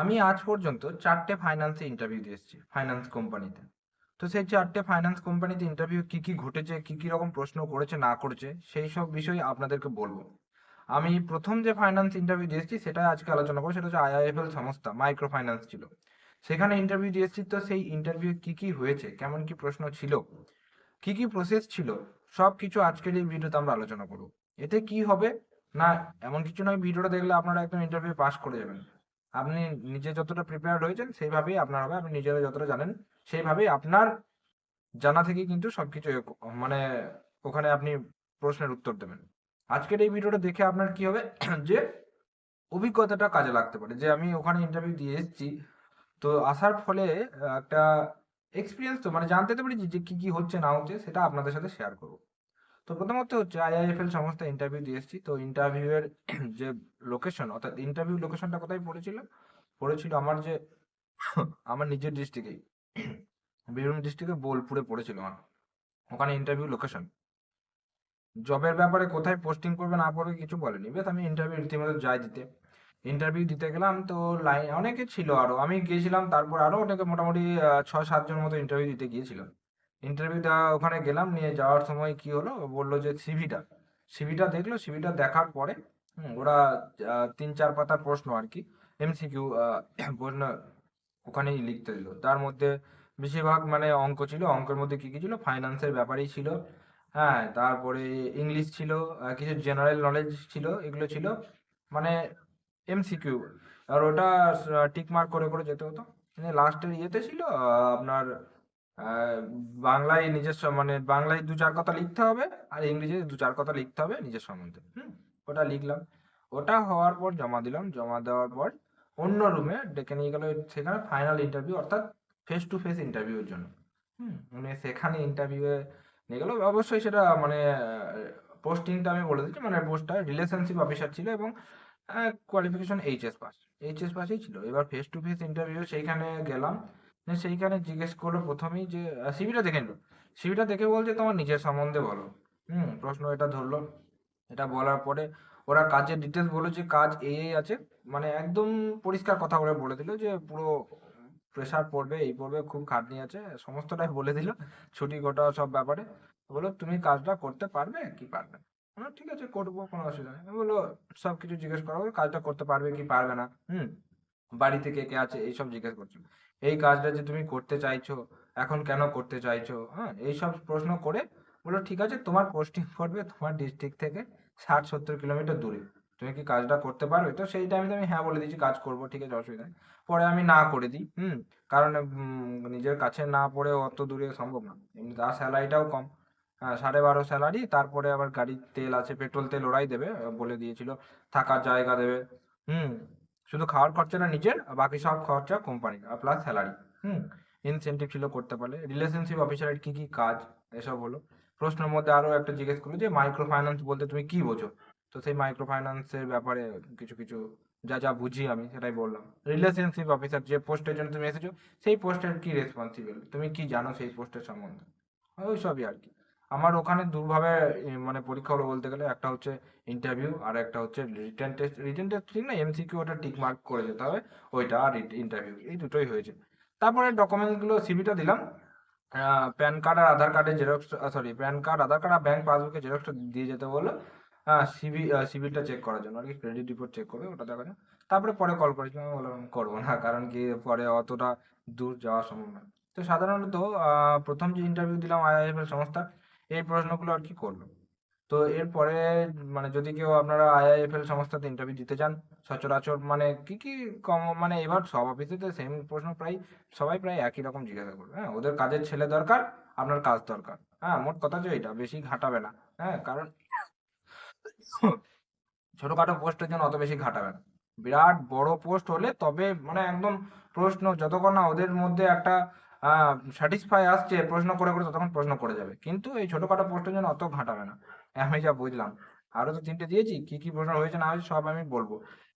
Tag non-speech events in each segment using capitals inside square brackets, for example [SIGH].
আমি আজ পর্যন্ত চারটে ফাইন্যান্সে ইন্টারভিউ দিয়ে এসেছি ফাইন্যান্স কোম্পানিতে তো। সেই চারটে ফাইন্যান্স কোম্পানিতে ইন্টারভিউ কি কি ঘটেছে, কি কি রকম প্রশ্ন করেছে, না করেছে, সেই সব বিষয়ে আপনাদেরকে বলব। আমি প্রথম যে ফাইন্যান্স ইন্টারভিউ দিয়ে এসেছি সেটা আজকে আলোচনা করব, সেটা হচ্ছে আইআইএফএল সংস্থা মাইক্রো ফাইন্যান্স ছিল। সেখানে ইন্টারভিউ দিয়ে এসেছি তো সেই ইন্টারভিউ কি কি হয়েছে, কেমন কি প্রশ্ন ছিল, কি কি প্রসেস ছিল, সব কিছু আজকের এই ভিডিওতে আমরা আলোচনা করব। এতে কি হবে, না এমন কিছু নয়, ভিডিওটা দেখলে আপনারা একদম ইন্টারভিউ পাস করে যাবেন। আপনি নিজে যতটা প্রিপেয়ার্ড হয়েছেন, সেইভাবেই আপনার হবে। আপনি নিজেরা যতটা জানেন, সেইভাবেই আপনার জানা থেকে কিন্তু সবকিছু মানে ওখানে আপনি প্রশ্নের উত্তর দেবেন। আজকের এই ভিডিওটা দেখে আপনার কি হবে? [CLEARS THROAT] যে অভিজ্ঞতাটা কাজে লাগতে পারে। যে আমি ওখানে ইন্টারভিউ দিয়ে এসেছি, তো আসার ফলে একটা এক্সপিরিয়েন্স তো মানে জানতে তো পারি যে কি কি হচ্ছে, না হচ্ছে, সেটা আপনাদের সাথে শেয়ার করব। তো প্রথমত হচ্ছে আইআইএফএল সংস্থা ইন্টারভিউ দিয়ে এসেছি। তো ইন্টারভিউ এর [CLEARS THROAT] যে লোকেশন অর্থাৎ ইন্টারভিউ লোকেশনটা কোথায় পড়েছিল? পড়েছিল আমার যে [CLEARS THROAT] আমার নিজের ডিস্ট্রিক্টেই [CLEARS THROAT] বীরভূম ডিস্ট্রিক্টে বোলপুরে পড়েছিল আমার। ওখানে ইন্টারভিউ লোকেশন জবের ব্যাপারে কোথায় পোস্টিং করবে না করবে কিছু বলেনি। বেশ, আমি ইন্টারভিউ রীতিমতো যাই দিতে। ইন্টারভিউ দিতে গেলাম তো লাইন অনেকে ছিল আরও। আমি গিয়েছিলাম, তারপর আরও অনেকে মোটামুটি ছয় সাতজন মতো ইন্টারভিউ দিতে গিয়েছিল ইন্টারভিউ দেওয়া ওখানে গেলাম, নিয়ে যাওয়ার সময় কি হলো? বলল যে সিভিটা সিভিটা দেখল সিভিটা দেখার পরে ওরা তিন চার পাতার প্রশ্ন আর কি এমসিকিউ প্রশ্ন ওখানেই লিখতে দিল। তার মধ্যে বেশিরভাগ মানে অঙ্ক ছিল, অঙ্কের মধ্যে কি কি ছিল? ফাইন্যান্সের ব্যাপারেই ছিল হ্যাঁ তারপরে ইংলিশ ছিল কিছু জেনারেল নলেজ ছিল, এগুলো ছিল মানে এমসিকিউ আর ওটা টিক মার্ক করে করে যেতে হতো। মানে লাস্টের ইয়েতে ছিল আপনার বাংলায় নিজের মানে বাংলায় দু চার কথা লিখতে হবে আর ইংরেজিতে দু চার কথা লিখতে হবে নিজের সম্বন্ধে। হুম? ওটা লিখলাম। ওটা হওয়ার পর জমা দিলাম। জমা দেওয়ার পর অন্য রুমে ডেকে নিয়ে গেল সেখানে ফাইনাল ইন্টারভিউ অর্থাৎ ফেস টু ফেস ইন্টারভিউর জন্য। হুম? মানে সেখানে ইন্টারভিউয়ে নিয়ে গেল। অবশ্যই সেটা মানে পোস্টিংটা আমি বলে দিচ্ছি। মানে পোস্টটা রিলেশনশিপ অফিসার ছিল এবং কোয়ালিফিকেশন এইচএস পাস এইচএস পাসই ছিল। এবার ফেস টু ফেস ইন্টারভিউ সেইখানে গেলাম। সেইখানে জিজ্ঞেস করল প্রথমেই যে সিভিটা দেখে নিলো। সিভিটা দেখে বলছে, তোমার নিজের সম্বন্ধে বলো। হুম, প্রশ্ন এটা ধরলো। এটা বলার পরে ওরা কাজের ডিটেলস বলল যে, কাজ এই এই আছে। মানে একদম পরিষ্কার কথা করে বলে দিল যে, পুরো প্রেসার পড়বে, এই পড়বে, খুব খাটনি আছে। সমস্তটাই বলে দিল, ছুটি গোটা সব ব্যাপারে। বলল, তুমি কাজটা করতে পারবে কি পারবে? ঠিক আছে, করব, কোনো অসুবিধা নেই। বলল সব কিছু জিজ্ঞেস করা কাজটা করতে পারবে কি পারবে না? হুম বাড়িতে কে কে আছে, এইসব জিজ্ঞেস করছিল এই কাজটা যে তুমি করতে চাইছো, এখন কেন করতে চাইছো হ্যাঁ এইসব প্রশ্ন করে বলল ঠিক আছে, তোমার পোস্টিং পড়বে তোমার ডিস্ট্রিক্ট থেকে ষাট, সত্তর কিলোমিটার দূরে। তুমি কি কাজটা করতে পারবে? তো সেই টাইমে আমি হ্যাঁ বলে দিয়েছি কাজ করব, ঠিক আছে, অসুবিধা নেই। পরে আমি না করে দিই, হুম, কারণ নিজের কাছে না পড়ে অত দূরে সম্ভব না। এমনি তার স্যালারিটাও কম। সাড়ে বারো স্যালারি তারপরে আবার গাড়ির তেল আছে, পেট্রোল তেল ওরাই দেবে, বলে দিয়েছিল, থাকার জায়গা দেবে, হুম শুধু খাওয়ার খরচাটা নিজের, আর বাকি সব খরচা কোম্পানি আর প্লাস স্যালারি হুম? ইনসেন্টিভ ছিল করতে পারলে। রিলেশনশিপ অফিসারের কি কি কাজ, এসব হলো। প্রশ্নের মধ্যে আরও একটা জিজ্ঞেস করল যে মাইক্রো ফাইন্যান্স বলতে তুমি কি বোঝো? তো সেই মাইক্রো ফাইন্যান্সের ব্যাপারে কিছু কিছু যা যা বুঝি আমি, সেটাই বললাম। রিলেশনশিপ অফিসার যে পোস্টের জন্য তুমি এসেছ, সেই পোস্টের কি রেসপন্সিবল তুমি কি জানো সেই পোস্টের সম্বন্ধে? ওই সবই আর কি। আমার ওখানে দুভাবে মানে পরীক্ষা হলো বলতে গেলে একটা হচ্ছে ইন্টারভিউ আর একটা হচ্ছে রিটেন টেস্ট রিটেন টেস্ট ঠিক না এমসিকিউ ওটা টিক মার্ক করে যেতে হবে, ওইটা আর ইন্টারভিউ এই দুটোই হয়েছে। তারপরে ডকুমেন্টসগুলো সিভিটা দিলাম প্যান কার্ড আর আধার কার্ডের xerox sorry PAN card Aadhaar card আর ব্যাংক পাসবুকের জেরক্সটা দিয়ে যেতে বলল সিভি সিভিলটা চেক করার জন্য, আর কি ক্রেডিট রিপোর্ট চেক করবে, ওটা দেখা যায় তারপরে পরে কল করেছিলাম, আমি বললাম করব না, কারণ কি পরে অতটা দূর যাওয়া সম্ভব না তো সাধারণত প্রথম যে ইন্টারভিউ দিলাম আইআইএফএল সংস্থা এই প্রশ্নগুলো আর কি করল তো এরপরে মানে যদি কেউ আপনারা আইআইএফএল সংস্থাতে ইন্টারভিউ দিতে চান, সচরাচর মানে কি কি কম মানে এবার সব অফিসেতে সেম প্রশ্ন প্রায়, সবাই প্রায় একই রকম জিজ্ঞাসা করবে। হ্যাঁ ওদের কাজের ছেলে দরকার, আপনার কাজ দরকার। হ্যাঁ মোট কথা যে এটা, বেশি ঘাটাবে না। হ্যাঁ কারণ ছোটখাটো পোস্টের জন্য অত বেশি ঘাটাবে না। বিরাট বড় পোস্ট হলে তবে মানে একদম প্রশ্ন, যতক্ষণ না ওদের মধ্যে একটা স্যাটিসফাই আসছে, প্রশ্ন করে করে ততক্ষণ প্রশ্ন করে যাবে। কিন্তু এই ছোটখাটো পোস্টের জন্য অত ঘাটাবে না। আমি যা বুঝলাম। আরও তো তিনটে দিয়েছি, কি কি প্রশ্ন হয়েছে না হয়েছে সব আমি বলব।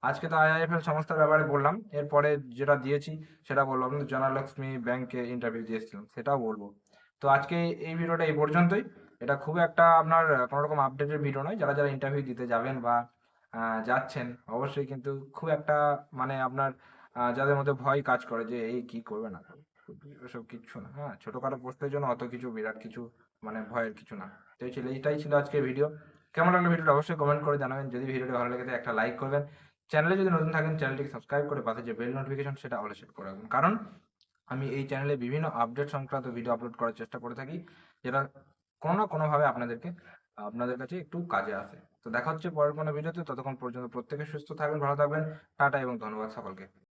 আজকে তো আইআইএফএল সংস্থার ব্যাপারে বললাম। এরপরে যেটা দিয়েছি সেটা বলব। জনলক্ষ্মী ব্যাংকে ইন্টারভিউ দিয়েছিলাম, সেটাও বলব। তো আজকে এই ভিডিওটা এই পর্যন্তই। এটা খুব একটা আপনার কোনো রকম আপডেটের ভিডিও নয়। যারা যারা ইন্টারভিউ দিতে যাবেন বা যাচ্ছেন, অবশ্যই কিন্তু খুব একটা মানে আপনার যাদের মধ্যে ভয় কাজ করে যে এই কি করবে না করবে। ওসব কিচ্ছু না। হ্যাঁ ছোটখাটো পোস্টের জন্য অত কিছু, বিরাট কিছু মানে ভয়ের কিছু না। তো ছিল, এইটাই ছিল আজকের ভিডিও কেমন লাগল ভিডিওটা অবশ্যই কমেন্ট করে জানাবেন। যদি ভিডিওটি ভালো লেগে একটা লাইক করবেন। চ্যানেলে যদি নতুন থাকেন চ্যানেলটিকে সাবস্ক্রাইব করে পাশে যে বেল নোটিফিকেশন সেটা অল সেট করে রাখবেন। কারণ, আমি এই চ্যানেলে বিভিন্ন আপডেট সংক্রান্ত ভিডিও আপলোড করার চেষ্টা করে থাকি, যেটা কোনো না কোনোভাবে আপনাদেরকে, আপনাদের কাছে একটু কাজে আসে। তো দেখা হচ্ছে পরের কোনো ভিডিওতে ততক্ষণ পর্যন্ত প্রত্যেকে সুস্থ থাকবেন, ভালো থাকবেন। টাটা এবং ধন্যবাদ সকলকে।